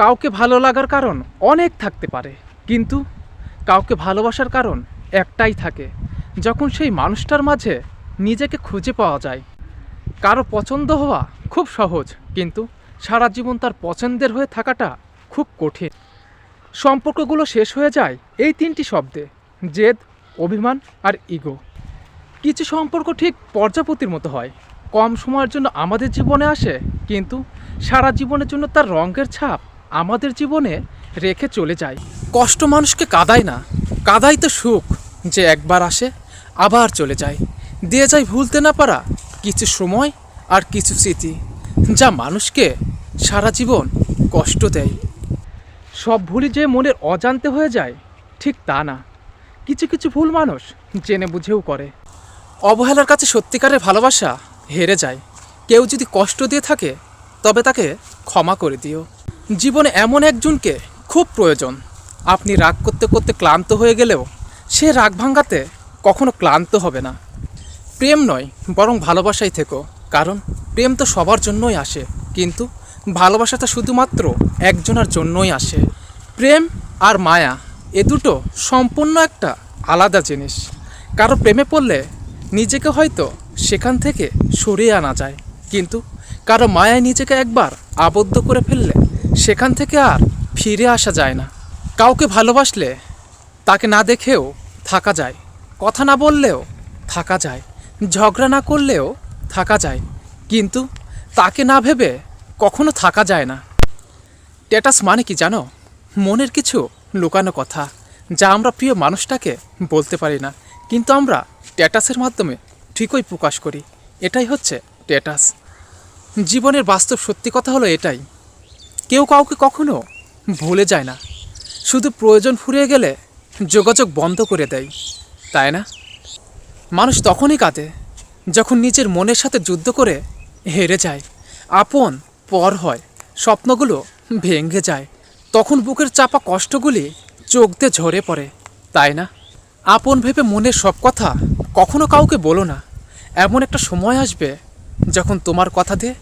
কাউকে ভালো লাগার কারণ অনেক থাকতে পারে, কিন্তু কাউকে ভালোবাসার কারণ একটাই থাকে, যখন সেই মানুষটার মাঝে নিজেকে খুঁজে পাওয়া যায়। কারও পছন্দ হওয়া খুব সহজ, কিন্তু সারা জীবন তার পছন্দের হয়ে থাকাটা খুব কঠিন। সম্পর্কগুলো শেষ হয়ে যায় এই তিনটি শব্দে, জেদ, অভিমান আর ইগো। কিছু সম্পর্ক ঠিক পর্যাপতির মতো হয়, কম সময়ের জন্য আমাদের জীবনে আসে, কিন্তু সারা জীবনের জন্য তার রঙের ছাপ আমাদের জীবনে রেখে চলে যায়। কষ্ট মানুষকে কাদায় না, কাদাই তো সুখ, যে একবার আসে, আবার চলে যায়। দিয়ে যায় ভুলতে না পারা কিছু সময় আর কিছু স্মৃতি, যা মানুষকে সারা জীবন কষ্ট দেয়। সব ভুলই যে মনের অজান্তে হয়ে যায়, ঠিক তা না। কিছু কিছু ভুল মানুষ জেনে বুঝেও করে। অবহেলার কাছে সত্যিকারের ভালোবাসা হেরে যায়। কেউ যদি কষ্ট দিয়ে থাকে, তবে তাকে ক্ষমা করে দিও। জীবনে এমন একজনকে খুব প্রয়োজন। আপনি রাগ করতে করতে ক্লান্ত হয়ে গেলেও সে রাগ ভাঙাতে কখনো ক্লান্ত হবে না। প্রেম নয়, বরং ভালোবাসাই থেকো। কারণ প্রেম তো সবার জন্যই আসে, কিন্তু ভালোবাসাটা শুধুমাত্র একজনের জন্যই আসে। প্রেম আর মায়া, এ দুটো সম্পূর্ণ একটা আলাদা জিনিস। কারও প্রেমে পড়লে নিজেকে হয়তো সেখান থেকে সরিয়ে আনা যায়, কিন্তু কারও মায়ায় নিজেকে একবার আবদ্ধ করে ফেললে সেখান থেকে আর ফিরে আসা যায় না। কাউকে ভালোবাসলে তাকে না দেখেও থাকা যায়। কথা না বললেও থাকা যায়। ঝগড়া না করলেও থাকা যায়। কিন্তু তাকে না ভেবে কখনো থাকা যায় না। স্ট্যাটাস মানে কি জানো? মনের কিছু লুকানো কথা, যা আমরা প্রিয় মানুষটাকে বলতে পারি না। কিন্তু আমরা স্ট্যাটাসের মাধ্যমে ঠিকই প্রকাশ করি। এটাই হচ্ছে স্ট্যাটাস জীবনের বাস্তব সত্যি কথা হলো এটাই। কেউ কাউকে কখনো ভুলে যায় না। শুধু প্রয়োজন ফুরিয়ে গেলে যোগাযোগ বন্ধ করে দেয়, তাই না? মানুষ তখনই কাঁদে যখন নিজের মনের সাথে যুদ্ধ করে হেরে যায়। আপন, পর হয়, স্বপ্নগুলো ভেঙে যায়। তখন বুকের চাপা কষ্টগুলি চোখ দিয়ে ঝরে পড়ে, তাই না? আপন ভেবে মনের সব কথা কখনো কাউকে বলো না। এমন একটা সময় আসবে যখন তোমার কথা দিয়ে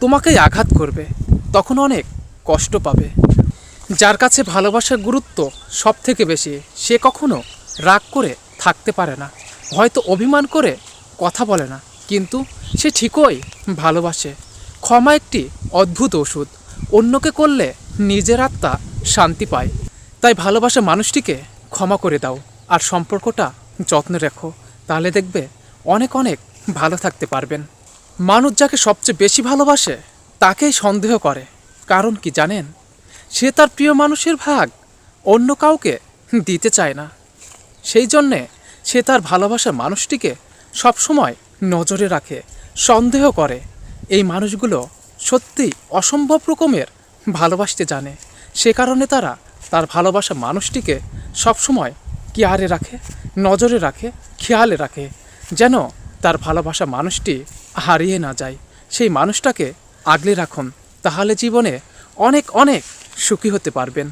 তোমাকেই আঘাত করবে। তখন অনেক কষ্ট পাবে। যার কাছে ভালোবাসার গুরুত্ব সব থেকে বেশি, সে কখনো রাগ করে থাকতে পারে না, হয়তো অভিমান করে কথা বলে না, কিন্তু সে ঠিকই ভালোবাসে। ক্ষমা একটি অদ্ভুত ওষুধ, অন্যকে করলে নিজের আত্মা শান্তি পায়। তাই ভালোবাসা মানুষটিকে ক্ষমা করে দাও, আর সম্পর্কটা যত্নে রেখো, তাহলে দেখবে অনেক অনেক ভালো থাকতে পারবেন। মানুষ যাকে সবচেয়ে বেশি ভালোবাসে, তাকেই সন্দেহ করে। কারণ কি জানেন? সে তার প্রিয় মানুষের ভাগ, অন্য কাউকে দিতে চায় না। সেই জন্যে সে তার ভালোবাসার মানুষটিকে সবসময় নজরে রাখে, সন্দেহ করে। এই মানুষগুলো সত্যি অসম্ভব রকমের ভালোবাসতে জানে। সে কারণে তারা তার ভালোবাসা মানুষটিকে সবসময় কেয়ারে রাখে, নজরে রাখে, খেয়ালে রাখে, যেন তার ভালোবাসা মানুষটি হারিয়ে না যায়। সেই মানুষটাকে আগলে রাখুন। তাহলে জীবনে অনেক অনেক সুখী হতে পারবেন।